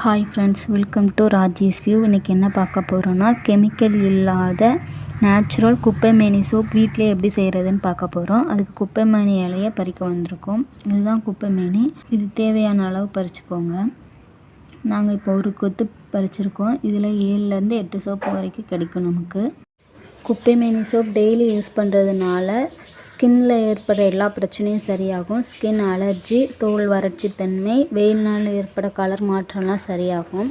Hi friends welcome to Rajesh view இன்றைக்கி என்ன பார்க்க போகிறோன்னா கெமிக்கல் இல்லாத நேச்சுரல் குப்பைமேனி சோப் வீட்டிலே எப்படி செய்கிறதுன்னு பார்க்க போகிறோம் அதுக்கு குப்பைமேனி இலையை பறிக்க வந்திருக்கோம். இதுதான் குப்பைமேனி. இது தேவையான அளவு பறிச்சுக்கோங்க. நாங்கள் இப்போ ஒரு கொத்து பறிச்சிருக்கோம். இதில் ஏழுலேருந்து எட்டு சோப்பு வரைக்கும் கிடைக்கும் நமக்கு. குப்பைமேனி சோப் டெய்லி யூஸ் பண்ணுறதுனால ஸ்கின்னில் ஏற்படுற எல்லா பிரச்சனையும் சரியாகும். ஸ்கின் அலர்ஜி தோல் வறட்சி தன்மை வெயில்னால் ஏற்பட கலர் மாற்றம்லாம் சரியாகும்.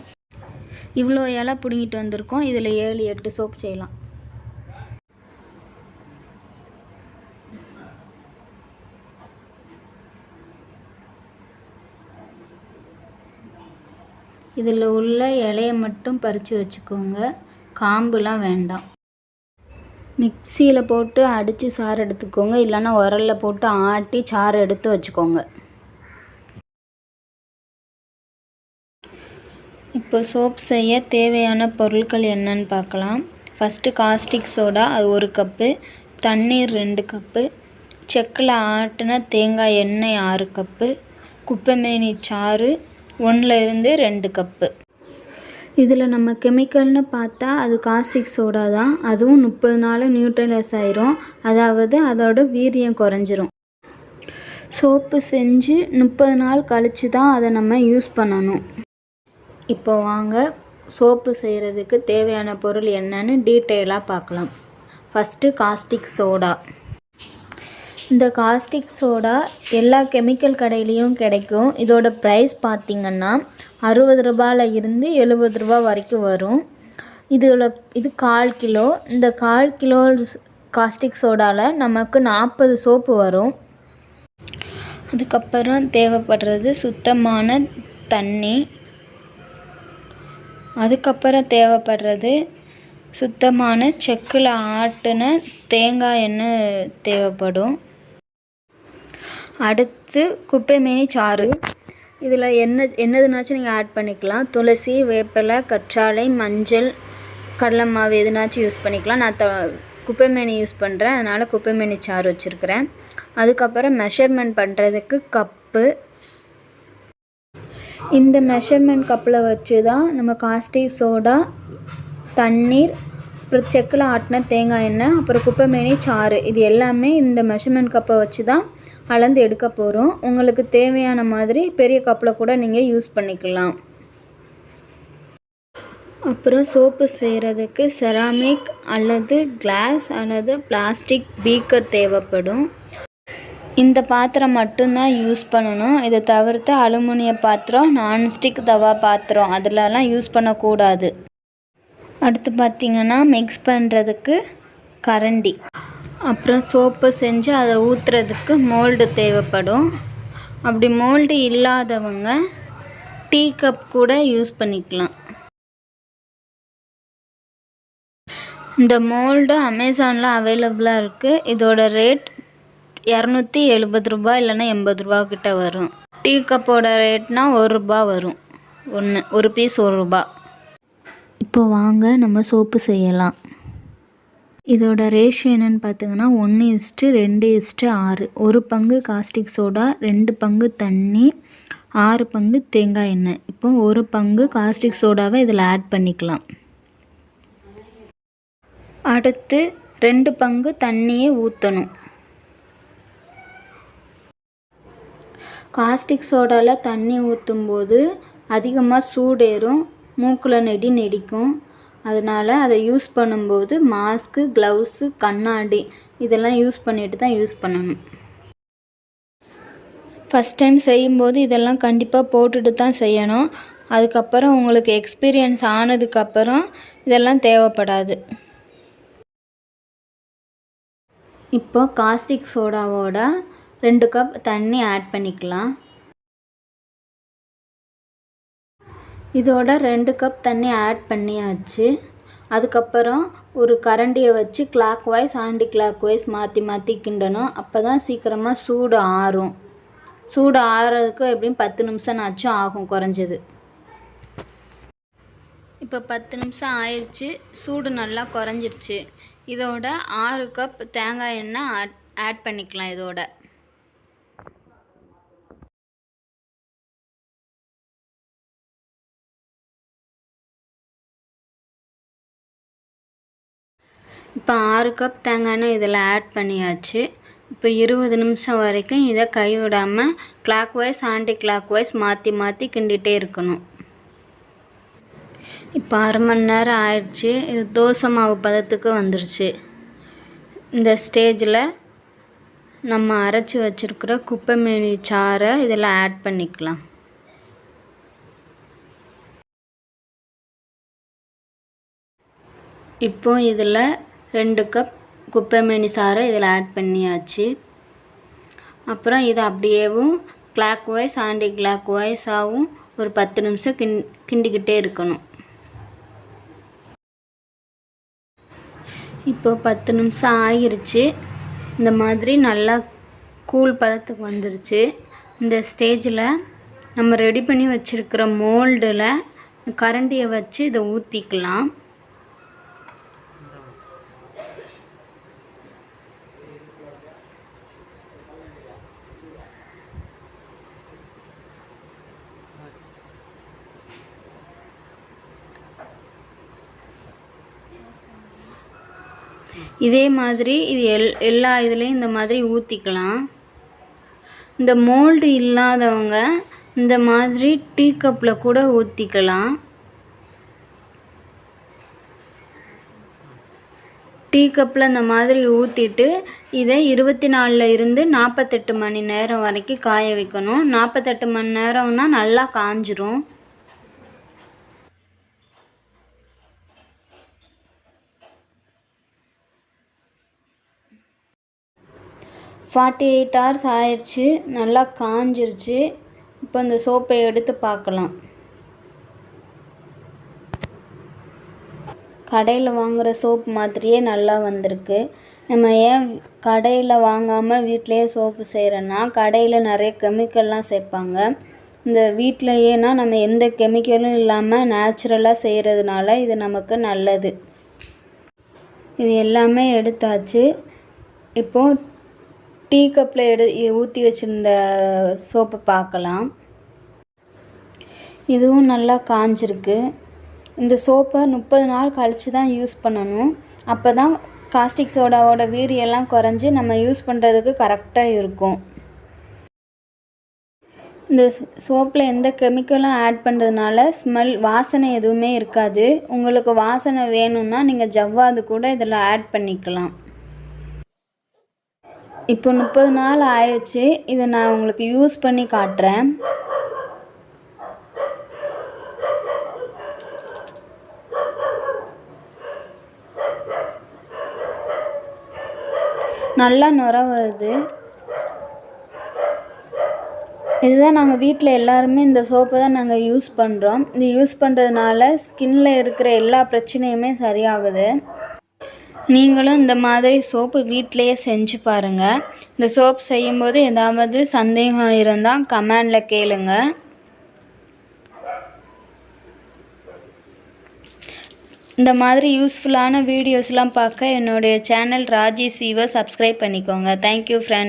இவ்வளோ இலை பிடுங்கிட்டு வந்திருக்கோம். இதில் ஏழு எட்டு சோப் செய்யலாம். இதில் உள்ள இலையை மட்டும் பறித்து வச்சுக்கோங்க. காம்புலாம் வேண்டாம். மிக்சியில் போட்டு அடித்து சாறு எடுத்துக்கோங்க. இல்லைன்னா உரலில் போட்டு ஆட்டி சாறு எடுத்து வச்சுக்கோங்க. இப்போ சோப் செய்ய தேவையான பொருட்கள் என்னன்னு பார்க்கலாம். ஃபஸ்ட்டு காஸ்டிக் சோடா அது ஒரு கப்பு தண்ணீர் ரெண்டு கப்பு செக்கில் ஆட்டின தேங்காய் எண்ணெய் ஆறு கப்பு குப்பைமேனி சாறு ஒன்றுலேருந்து ரெண்டு கப்பு இதில் நம்ம கெமிக்கல்னு பார்த்தா அது காஸ்டிக் சோடா தான். அதுவும் முப்பது நாளில் நியூட்ரலைஸ் ஆயிரும். அதாவது அதோட வீரியம் குறைஞ்சிரும். சோப்பு செஞ்சு முப்பது நாள் கழித்து தான் அதை நம்ம யூஸ் பண்ணணும். இப்போ வாங்க சோப்பு செய்கிறதுக்கு தேவையான பொருள் என்னன்னு டீட்டெயிலாக பார்க்கலாம். ஃபஸ்ட்டு காஸ்டிக் சோடா இந்த காஸ்டிக் சோடா எல்லா கெமிக்கல் கடையிலையும் கிடைக்கும். இதோட ப்ரைஸ் பார்த்திங்கன்னா அறுபது ரூபாயில் இருந்து எழுபது ரூபா வரைக்கும் வரும். இதில் இது கால் கிலோ. இந்த கால் கிலோ காஸ்டிக் சோடாவில் நமக்கு நாற்பது சோப்பு வரும். அதுக்கப்புறம் தேவைப்படுறது சுத்தமான தண்ணி. அதுக்கப்புறம் தேவைப்படுறது சுத்தமான செக்கில் ஆட்டின தேங்காய் எண்ணெய் தேவைப்படும். அடுத்து குப்பைமேனி சாறு. இதில் என்ன என்னதுனாச்சும் நீங்கள் ஆட் பண்ணிக்கலாம். துளசி வேப்பிலை கற்றாழை மஞ்சள் கடலை மாவு எதுனாச்சும் யூஸ் பண்ணிக்கலாம். நான் த குப்பைமேனி யூஸ் பண்ணுறேன் அதனால் குப்பைமேனி சாறு வச்சுருக்கிறேன். அதுக்கப்புறம் மெஷர்மெண்ட் பண்ணுறதுக்கு கப்பு. இந்த மெஷர்மெண்ட் கப்பில் வச்சு தான் நம்ம காஸ்டிக் சோடா தண்ணீர் அப்புறம் செக்கில் ஆட்டின தேங்காய் எண்ணெய் அப்புறம் குப்பைமேனி சாறு. இது எல்லாமே இந்த மெஷர்மெண்ட் கப்பை வச்சு தான் அளந்து எடுக்க போகிறோம் உங்களுக்கு தேவையான மாதிரி பெரிய கப்பில் கூட நீங்கள் யூஸ் பண்ணிக்கலாம். அப்புறம் சோப்பு செய்கிறதுக்கு செராமிக் அல்லது கிளாஸ் அல்லது பிளாஸ்டிக் பீக்கர் தேவைப்படும். இந்த பாத்திரம் மட்டும்தான் யூஸ் பண்ணணும். இதை தவிர்த்து அலுமினிய பாத்திரம் நான்ஸ்டிக் தவா பாத்திரம் அதிலலாம் யூஸ் பண்ணக்கூடாது. அடுத்து பார்த்திங்கன்னா மிக்ஸ் பண்ணுறதுக்கு கரண்டி. அப்புறம் சோப்பு செஞ்சு அதை ஊற்றுறதுக்கு மோல்டு தேவைப்படும். அப்படி மோல்டு இல்லாதவங்க டீ கப் கூட யூஸ் பண்ணிக்கலாம். இந்த மோல்டு அமேசானில் அவைலபிளாக இருக்குது இதோட ரேட் இரநூத்தி எழுபது ரூபா இல்லைன்னா எண்பது ரூபா கிட்ட வரும். டீ கப்போட ரேட்னால் ஒரு ரூபா வரும். ஒன்று ஒரு பீஸ் ஒரு ரூபா. இப்போ வாங்க நம்ம சோப்பு செய்யலாம். இதோட ரேஷியோ என்னென்னு பார்த்தீங்கன்னா ஒன்று இஸ்ட்டு ரெண்டு இஸ்ட்டு ஆறு. ஒரு பங்கு காஸ்டிக் சோடா ரெண்டு பங்கு தண்ணி ஆறு பங்கு தேங்காய் எண்ணெய். இப்போ ஒரு பங்கு காஸ்டிக் சோடாவை இதில் ஆட் பண்ணிக்கலாம். அடுத்து ரெண்டு பங்கு தண்ணியை ஊற்றணும் காஸ்டிக் சோடாவில் தண்ணி ஊற்றும்போது அதிகமாக சூடேறும் மூக்கில் நெடி நெடிக்கும். அதனால் அதை யூஸ் பண்ணும்போது மாஸ்க்கு க்ளவுஸு கண்ணாடி இதெல்லாம் யூஸ் பண்ணிட்டு தான் யூஸ் பண்ணணும். ஃபஸ்ட் டைம் செய்யும்போது இதெல்லாம் கண்டிப்பாக போட்டுட்டு தான் செய்யணும். அதுக்கப்புறம் உங்களுக்கு எக்ஸ்பீரியன்ஸ் ஆனதுக்கப்புறம் இதெல்லாம் தேவைப்படாது. இப்போ காஸ்டிக் சோடாவோட ரெண்டு கப் தண்ணி ஆட் பண்ணிக்கலாம். இதோட ரெண்டு கப் தண்ணி ஆட் பண்ணியாச்சு. அதுக்கப்புறம் ஒரு கரண்டியை வச்சு clockwise aunty clock wise மாற்றி மாற்றி கிண்டணும். அப்போ தான் சீக்கிரமாக சூடு ஆறும். சூடு ஆறுறதுக்கு எப்படியும் பத்து நிமிஷம் ஆச்சும் ஆகும் குறைஞ்சது. இப்போ பத்து நிமிஷம் ஆயிடுச்சு சூடு நல்லா குறைஞ்சிருச்சு. இதோட ஆறு கப் தேங்காய் எண்ணெய் ஆட் ஆட் பண்ணிக்கலாம் இதோட. இப்போ ஆறு கப் தேங்காய் எண்ணெய் இதில் ஆட் பண்ணியாச்சு. இப்போ இருபது நிமிஷம் வரைக்கும் இதை கைவிடாமல் clockwise anticlockwise மாற்றி மாற்றி கிண்டிகிட்டே இருக்கணும். இப்போ அரை மணி நேரம் ஆயிடுச்சு. இது தோசை மாவு பதத்துக்கு வந்துருச்சு. இந்த ஸ்டேஜில் நம்ம அரைச்சி வச்சுருக்கிற குப்பைமேனி சாறை இதில் ஆட் பண்ணிக்கலாம். இப்போ இதில் ரெண்டு கப் குப்பைமேனி சாறை இதில் ஆட் பண்ணியாச்சு. அப்புறம் இதை அப்படியேவும் கிளாக் வைஸ் ஆண்டி கிளாக் வைஸாகவும் ஒரு பத்து நிமிஷம் கிண் கிண்டிக்கிட்டே இருக்கணும். இப்போ பத்து நிமிஷம் ஆகிருச்சு. இந்த மாதிரி நல்லா கூழ் பதத்துக்கு வந்துருச்சு. இந்த ஸ்டேஜில் நம்ம ரெடி பண்ணி வச்சுருக்கிற மோல்டில் கரண்டியை வச்சு இதை ஊற்றிக்கலாம் இதே மாதிரி இது எல் எல்லா இதுலேயும் இந்த மாதிரி ஊற்றிக்கலாம் இந்த மோல்டு இல்லாதவங்க இந்த மாதிரி டீ கப்பில் கூட ஊற்றிக்கலாம் டீ கப்பில் இந்த மாதிரி ஊற்றிட்டு இதை இருபத்தி நாலில் இருந்து நாற்பத்தெட்டு மணி நேரம் வரைக்கும் காய வைக்கணும். நாற்பத்தெட்டு மணி நேரம்னா நல்லா காஞ்சிரும். ஃபார்ட்டி எயிட் ஹவர்ஸ் ஆயிடுச்சு நல்லா காஞ்சிருச்சு. இப்போ இந்த சோப்பை எடுத்து பார்க்கலாம். கடையில் வாங்குகிற சோப் மாதிரியே நல்லா வந்திருக்கு. நம்ம ஏன் கடையில் வாங்காமல் வீட்டிலையே சோப்பு செய்கிறோன்னா கடையில் நிறைய கெமிக்கல்லாம் சேர்ப்பாங்க. இந்த வீட்டிலையேனா நம்ம எந்த கெமிக்கலும் இல்லாமல் நேச்சுரலாக செய்கிறதுனால இது நமக்கு நல்லது. இது எல்லாமே எடுத்தாச்சு. இப்போது டீ கப்பில் எடு ஊற்றி வச்சுருந்த சோப்பை பார்க்கலாம் இதுவும் நல்லா காஞ்சிருக்கு. இந்த சோப்பை முப்பது நாள் கழித்து தான் யூஸ் பண்ணணும். அப்போ தான் காஸ்டிக் சோடாவோட வீரியெல்லாம் குறைஞ்சி நம்ம யூஸ் பண்ணுறதுக்கு கரெக்டாக இருக்கும். இந்த சோப்பில் எந்த கெமிக்கலும் ஆட் பண்ணுறதுனால ஸ்மெல் வாசனை எதுவுமே இருக்காது. உங்களுக்கு வாசனை வேணும்னா நீங்கள் ஜவ்வாது கூட இதில் ஆட் பண்ணிக்கலாம். இப்போ முப்பது நாள் ஆயிடுச்சு. இதை நான் உங்களுக்கு யூஸ் பண்ணி காட்டுறேன். நல்லா நுர வருது. இதுதான் நாங்கள் வீட்டில் எல்லாருமே இந்த சோப்பை தான் நாங்கள் யூஸ் பண்ணுறோம் இது யூஸ் பண்ணுறதுனால ஸ்கின்னில் இருக்கிற எல்லா பிரச்சனையுமே சரியாகுது. நீங்களும் இந்த மாதிரி சோப்பு வீட்டிலையே செஞ்சு பாருங்கள் இந்த சோப் செய்யும்போது ஏதாவது சந்தேகம் இருந்தால் கமெண்டில் கேளுங்க. இந்த மாதிரி யூஸ்ஃபுல்லான வீடியோஸ்லாம் பார்க்க என்னுடைய சேனல் ராஜி சீவை சப்ஸ்கிரைப் பண்ணிக்கோங்க. Thank you friends